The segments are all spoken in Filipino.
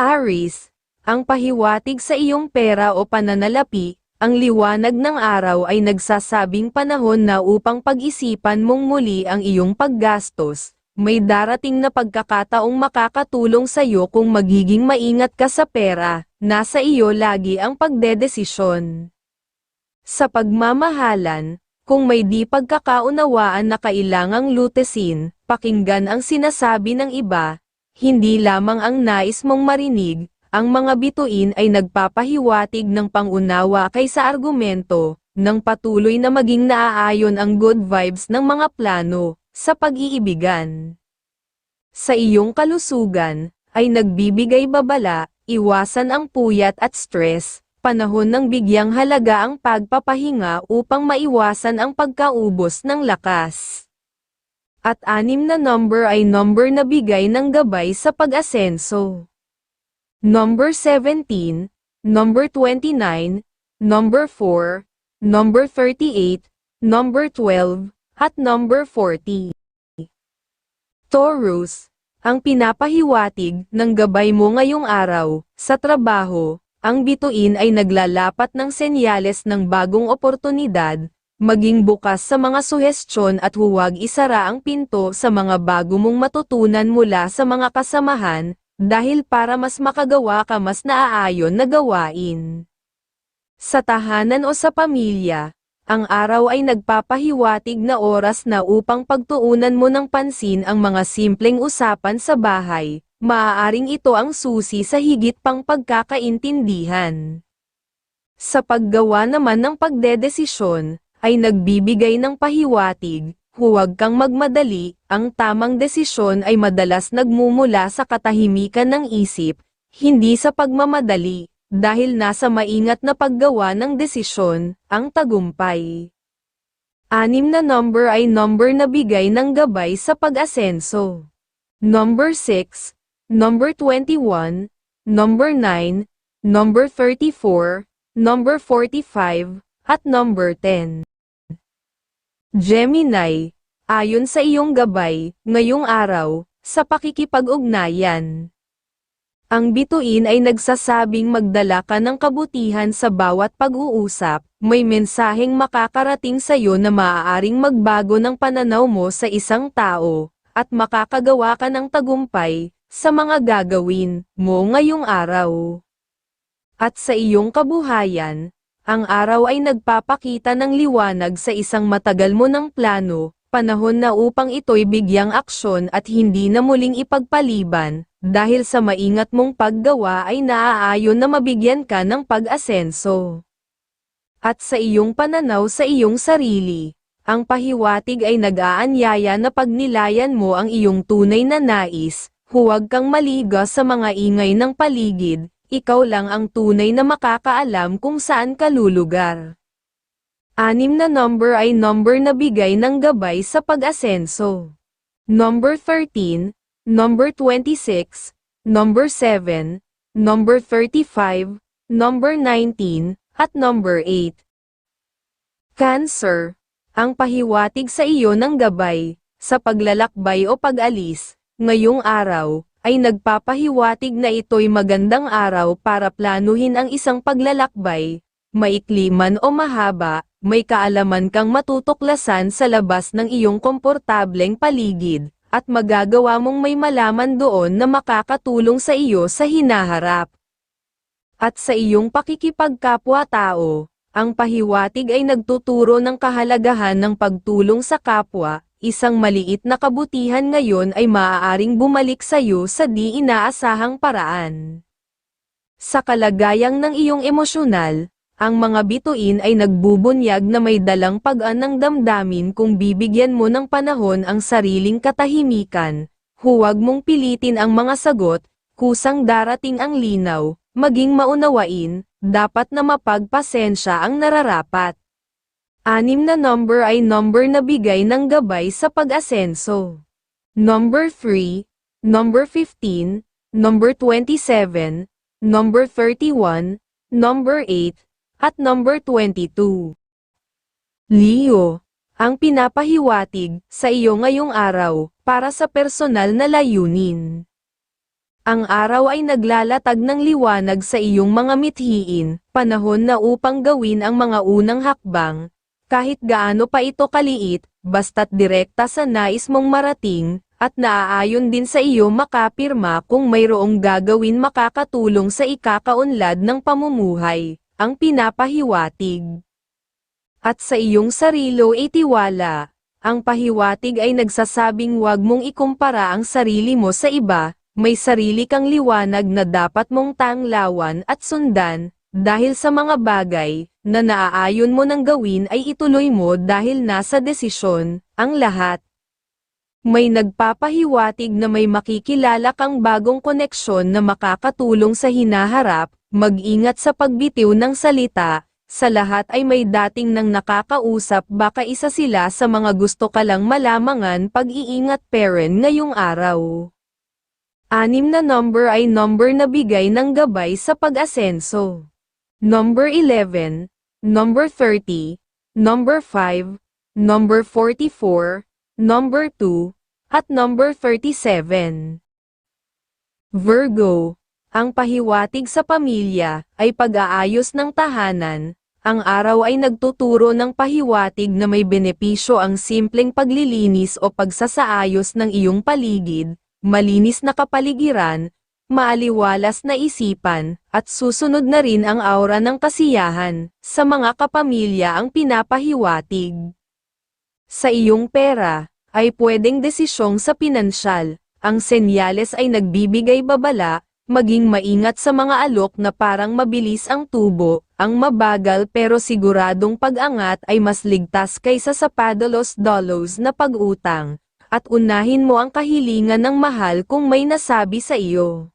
Aris, ang pahiwatig sa iyong pera o pananalapi, ang liwanag ng araw ay nagsasabing panahon na upang pag-isipan mong muli ang iyong paggastos. May darating na pagkakataong makakatulong sa iyo kung magiging maingat ka sa pera, nasa iyo lagi ang pagdedesisyon. Sa pagmamahalan, kung may di pagkakaunawaan na kailangang lutesin, pakinggan ang sinasabi ng iba, hindi lamang ang nais mong marinig, ang mga bituin ay nagpapahiwatig ng pangunawa kaysa argumento, nang patuloy na maging naaayon ang good vibes ng mga plano, sa pag-iibigan. Sa iyong kalusugan, ay nagbibigay babala, iwasan ang puyat at stress, panahon ng bigyang halaga ang pagpapahinga upang maiwasan ang pagkaubos ng lakas. At anim na number ay number na bigay ng gabay sa pag-asenso. Number 17, number 29, number 4, number 38, number 12, at number 40. Taurus, ang pinapahiwatig ng gabay mo ngayong araw, sa trabaho, ang bituin ay naglalapat ng senyales ng bagong oportunidad, maging bukas sa mga suhestyon at huwag isara ang pinto sa mga bago mong matutunan mula sa mga kasamahan, dahil para mas makagawa ka mas naaayon na gawain. Sa tahanan o sa pamilya, ang araw ay nagpapahiwatig na oras na upang pagtuunan mo ng pansin ang mga simpleng usapan sa bahay, maaaring ito ang susi sa higit pang pagkakaintindihan. Sa paggawa naman ng pagdedesisyon, ay nagbibigay ng pahiwatig, huwag kang magmadali, ang tamang desisyon ay madalas nagmumula sa katahimikan ng isip, hindi sa pagmamadali, dahil nasa maingat na paggawa ng desisyon, ang tagumpay. Anim na number ay number na bigay ng gabay sa pag-asenso. Number 6, number 21, number 9, number 34, number 45, at number 10. Gemini, ayon sa iyong gabay, ngayong araw, sa pakikipag-ugnayan. Ang bituin ay nagsasabing magdala ka ng kabutihan sa bawat pag-uusap, may mensaheng makakarating sa iyo na maaaring magbago ng pananaw mo sa isang tao, at makakagawa ka ng tagumpay, sa mga gagawin mo ngayong araw. At sa iyong kabuhayan, ang araw ay nagpapakita ng liwanag sa isang matagal mo ng plano, panahon na upang ito'y bigyang aksyon at hindi na muling ipagpaliban, dahil sa maingat mong paggawa ay naaayon na mabigyan ka ng pag-asenso. At sa iyong pananaw sa iyong sarili, ang pahiwatig ay nag-aanyaya na pagnilayan mo ang iyong tunay na nais, huwag kang maliga sa mga ingay ng paligid, ikaw lang ang tunay na makakaalam kung saan ka lulugar. Anim na number ay number na bigay ng gabay sa pag-asenso. Number 13, number 26, number 7, number 35, number 19, at number 8. Cancer, ang pahiwatig sa iyo ng gabay, sa paglalakbay o pag-alis, ngayong araw, ay nagpapahiwatig na ito'y magandang araw para planuhin ang isang paglalakbay, maikli man o mahaba, may kaalaman kang matutuklasan sa labas ng iyong komportableng paligid, at magagawa mong may malaman doon na makakatulong sa iyo sa hinaharap. At sa iyong pakikipagkapwa-tao, ang pahiwatig ay nagtuturo ng kahalagahan ng pagtulong sa kapwa, isang maliit na kabutihan ngayon ay maaaring bumalik sa iyo sa di inaasahang paraan. Sa kalagayang ng iyong emosyonal, ang mga bituin ay nagbubunyag na may dalang pag-an ng damdamin kung bibigyan mo ng panahon ang sariling katahimikan. Huwag mong pilitin ang mga sagot, kusang darating ang linaw, maging maunawain, dapat na mapagpasensya ang nararapat. Anim na number ay number na bigay ng gabay sa pag-asenso. Number 3, number 15, number 27, number 31, number 8, at number 22. Leo, ang pinapahiwatig sa iyo ngayong araw para sa personal na layunin. Ang araw ay naglalatag ng liwanag sa iyong mga mithiin, panahon na upang gawin ang mga unang hakbang, kahit gaano pa ito kaliit, basta't direkta sa nais mong marating, at naaayon din sa iyo makapirma kung mayroong gagawin makakatulong sa ikakaunlad ng pamumuhay, ang pinapahiwatig. At sa iyong sarilo ay tiwala, ang pahiwatig ay nagsasabing huwag mong ikumpara ang sarili mo sa iba, may sarili kang liwanag na dapat mong tanglawan at sundan, dahil sa mga bagay, na naaayon mo nang gawin ay ituloy mo dahil nasa desisyon, ang lahat. May nagpapahiwatig na may makikilala kang bagong koneksyon na makakatulong sa hinaharap, mag-ingat sa pagbitiw ng salita, sa lahat ay may dating nang nakakausap baka isa sila sa mga gusto ka lang malamangan pag-iingat parent ngayong araw. Anim na number ay number na bigay ng gabay sa pag-asenso. Number 11, number 30, number 5, number 44, number 2, at number 37. Virgo, ang pahiwatig sa pamilya ay pag-aayos ng tahanan. Ang araw ay nagtuturo ng pahiwatig na may benepisyo ang simpleng paglilinis o pagsasaayos ng iyong paligid, malinis na kapaligiran, maaliwalas na isipan, at susunod na rin ang aura ng kasiyahan, sa mga kapamilya ang pinapahiwatig. Sa iyong pera, ay pwedeng desisyong sa pinansyal, ang senyales ay nagbibigay babala, maging maingat sa mga alok na parang mabilis ang tubo, ang mabagal pero siguradong pag-angat ay mas ligtas kaysa sa padalos-dolos na pag-utang, at unahin mo ang kahilingan ng mahal kung may nasabi sa iyo.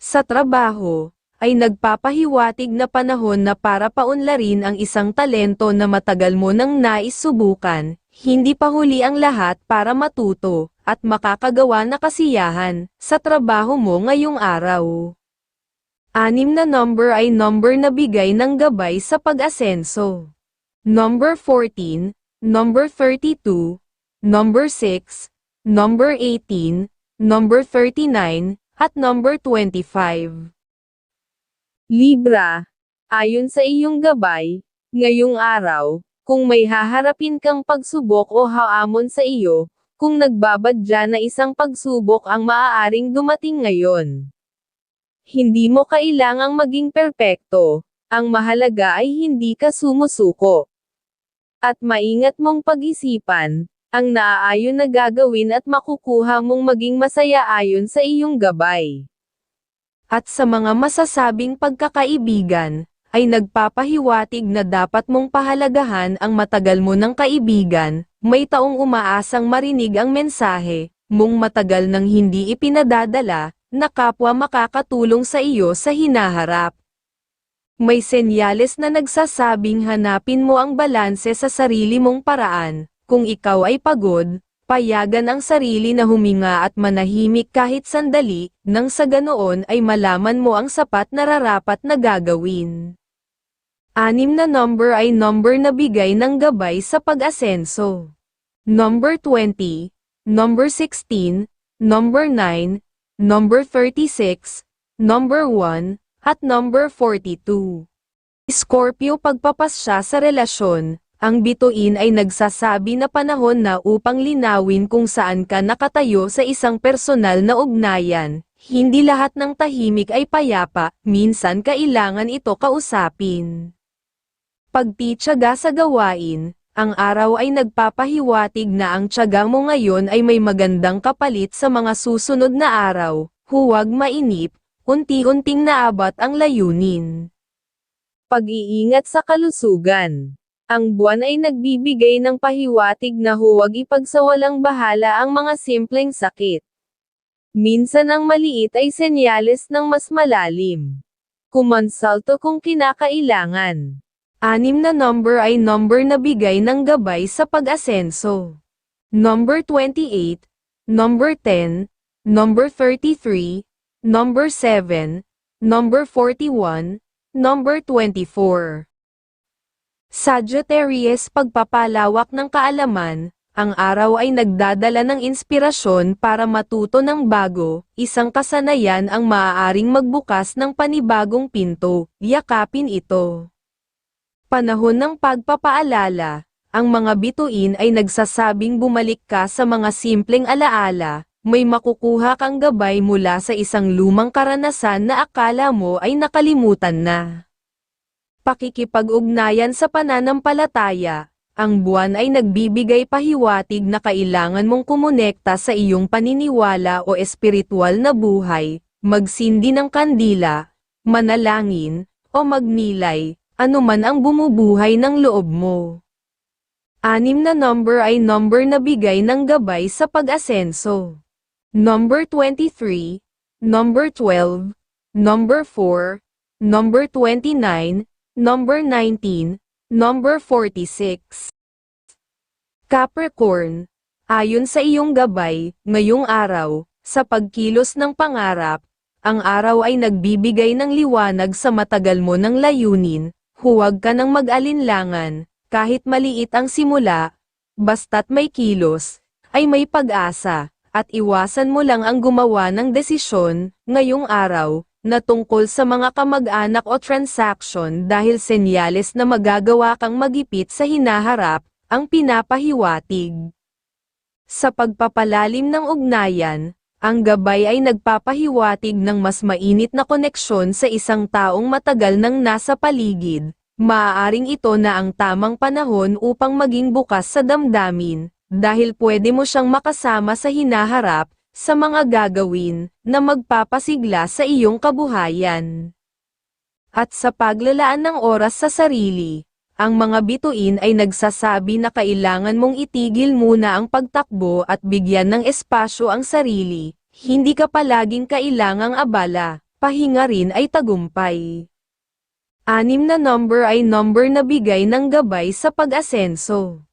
Sa trabaho, ay nagpapahiwatig na panahon na para paunlarin ang isang talento na matagal mo nang nais subukan, hindi pa huli ang lahat para matuto, at makakagawa na kasiyahan, sa trabaho mo ngayong araw. Anim na number ay number na bigay ng gabay sa pag-asenso. Number 14, number 32, number 6, number 18, number 39, at number 25. Libra, ayon sa iyong gabay, ngayong araw, kung may haharapin kang pagsubok o haamon sa iyo, kung nagbabadya na isang pagsubok ang maaaring dumating ngayon. Hindi mo kailangang maging perpekto, ang mahalaga ay hindi ka sumusuko. At maingat mong pag-isipan, ang naaayon na gagawin at makukuha mong maging masaya ayon sa iyong gabay. At sa mga masasabing pagkakaibigan, ay nagpapahiwatig na dapat mong pahalagahan ang matagal mo ng kaibigan, may taong umaasang marinig ang mensahe, mong matagal nang hindi ipinadadala, na kapwa makakatulong sa iyo sa hinaharap. May senyales na nagsasabing hanapin mo ang balanse sa sarili mong paraan, kung ikaw ay pagod, payagan ang sarili na huminga at manahimik kahit sandali, nang sa ganoon ay malaman mo ang sapat na rarapat na gagawin. Anim na number ay number na bigay ng gabay sa pag-asenso. Number 20, number 16, number 9, number 36, number 1, at number 42. Scorpio pagpapasya sa relasyon, ang bituin ay nagsasabi na panahon na upang linawin kung saan ka nakatayo sa isang personal na ugnayan. Hindi lahat ng tahimik ay payapa, minsan kailangan ito kausapin. Pagtitsaga sa gawain, ang araw ay nagpapahiwatig na ang tiyaga mo ngayon ay may magandang kapalit sa mga susunod na araw, huwag mainip, unti-unting naabot ang layunin. Pag-iingat sa kalusugan. Ang buwan ay nagbibigay ng pahiwatig na huwag ipagsawalang bahala ang mga simpleng sakit. Minsan ang maliit ay senyales ng mas malalim. Kumonsulto kung kinakailangan. Anim na number ay number na bigay ng gabay sa pag-asenso. Number 28, number 10, number 33, number 7, number 41, number 24. Sagittarius pagpapalawak ng kaalaman, ang araw ay nagdadala ng inspirasyon para matuto ng bago, isang kasanayan ang maaaring magbukas ng panibagong pinto, yakapin ito. Panahon ng pagpapaalala, ang mga bituin ay nagsasabing bumalik ka sa mga simpleng alaala, may makukuha kang gabay mula sa isang lumang karanasan na akala mo ay nakalimutan na. Pakikipag-ugnayan sa pananampalataya, ang buwan ay nagbibigay pahiwatig na kailangan mong kumonekta sa iyong paniniwala o espiritual na buhay, magsindi ng kandila, manalangin, o magnilay, anuman ang bumubuhay ng loob mo. Anim na number ay number na bigay ng gabay sa pag-asenso. Number 23, number 12, number 4, number 29, number 19, number 46. Capricorn, ayon sa iyong gabay, ngayong araw, sa pagkilos ng pangarap, ang araw ay nagbibigay ng liwanag sa matagal mo ng layunin, huwag ka nang mag-alinlangan, kahit maliit ang simula, basta't may kilos, ay may pag-asa, at iwasan mo lang ang gumawa ng desisyon, ngayong araw, na tungkol sa mga kamag-anak o transaction dahil senyales na magagawa kang magipit sa hinaharap, ang pinapahiwatig. Sa pagpapalalim ng ugnayan, ang gabay ay nagpapahiwatig ng mas mainit na koneksyon sa isang taong matagal nang nasa paligid, maaaring ito na ang tamang panahon upang maging bukas sa damdamin, dahil pwede mo siyang makasama sa hinaharap, sa mga gagawin, na magpapasigla sa iyong kabuhayan. At sa paglalaan ng oras sa sarili, ang mga bituin ay nagsasabi na kailangan mong itigil muna ang pagtakbo at bigyan ng espasyo ang sarili, hindi ka palaging kailangang abala, pahinga rin ay tagumpay. Anim na number ay number na bigay ng gabay sa pag-asenso.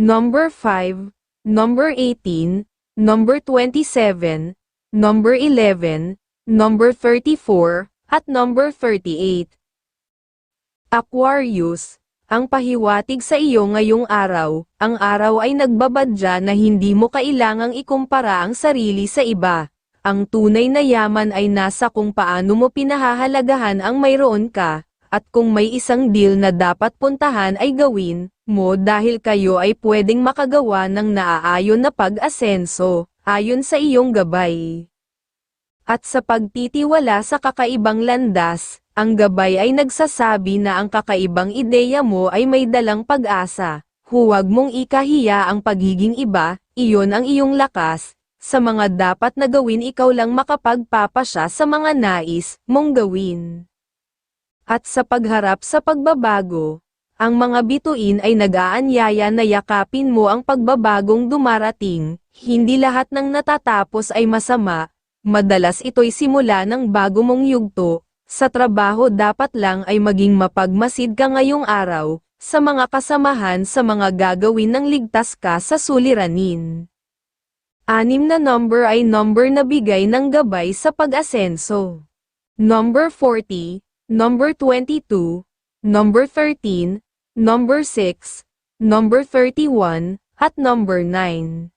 Number 5, number 18, number 27, number 11, number 34, at number 38. Aquarius, ang pahiwatig sa iyo ngayong araw, ang araw ay nagbabadya na hindi mo kailangang ikumpara ang sarili sa iba. Ang tunay na yaman ay nasa kung paano mo pinahahalagahan ang mayroon ka, at kung may isang deal na dapat puntahan ay gawin mo dahil kayo ay pwedeng makagawa ng naaayon na pag-asenso, ayon sa iyong gabay. At sa pagtitiwala sa kakaibang landas, ang gabay ay nagsasabi na ang kakaibang ideya mo ay may dalang pag-asa. Huwag mong ikahiya ang pagiging iba, iyon ang iyong lakas. Sa mga dapat na gawin ikaw lang makapagpapasya sa mga nais mong gawin. At sa pagharap sa pagbabago, ang mga bituin ay nag-aanyaya na yakapin mo ang pagbabagong dumarating, hindi lahat ng natatapos ay masama, madalas ito'y simula ng bago mong yugto, sa trabaho dapat lang ay maging mapagmasid ka ngayong araw, sa mga kasamahan sa mga gagawin ng ligtas ka sa suliranin. Anim na number ay number na bigay ng gabay sa pag-asenso. Number 40, number 22, number 13, number 6, number 31, at number 9.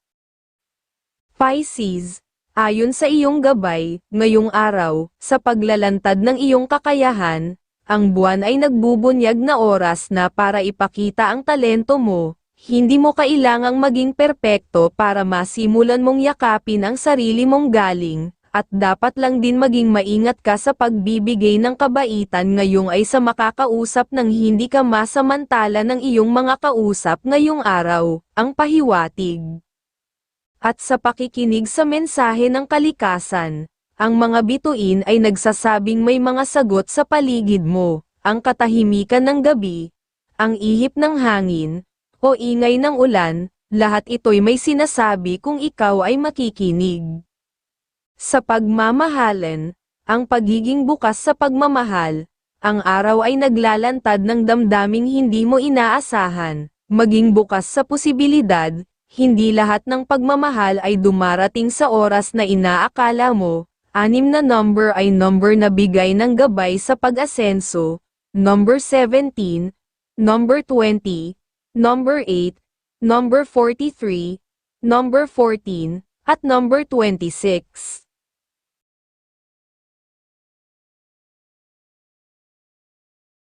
Pisces, Ayon sa iyong gabay, ngayong araw, sa paglalantad ng iyong kakayahan, ang buwan ay nagbubunyag na oras na para ipakita ang talento mo, hindi mo kailangang maging perpekto para masimulan mong yakapin ang sarili mong galing, at dapat lang din maging maingat ka sa pagbibigay ng kabaitan ngayong ay sa makakausap ng hindi ka masamantala ng iyong mga kausap ngayong araw, ang pahiwatig at sa pakikinig sa mensahe ng kalikasan, ang mga bituin ay nagsasabing may mga sagot sa paligid mo, ang katahimikan ng gabi, ang ihip ng hangin, o ingay ng ulan, lahat ito'y may sinasabi kung ikaw ay makikinig. Sa pagmamahalan, ang pagiging bukas sa pagmamahal, ang araw ay naglalantad ng damdaming hindi mo inaasahan, maging bukas sa posibilidad, hindi lahat ng pagmamahal ay dumarating sa oras na inaakala mo, anim na number ay number na bigay ng gabay sa pag-asenso, number 17, number 20, number 8, number 43, number 14, at number 26.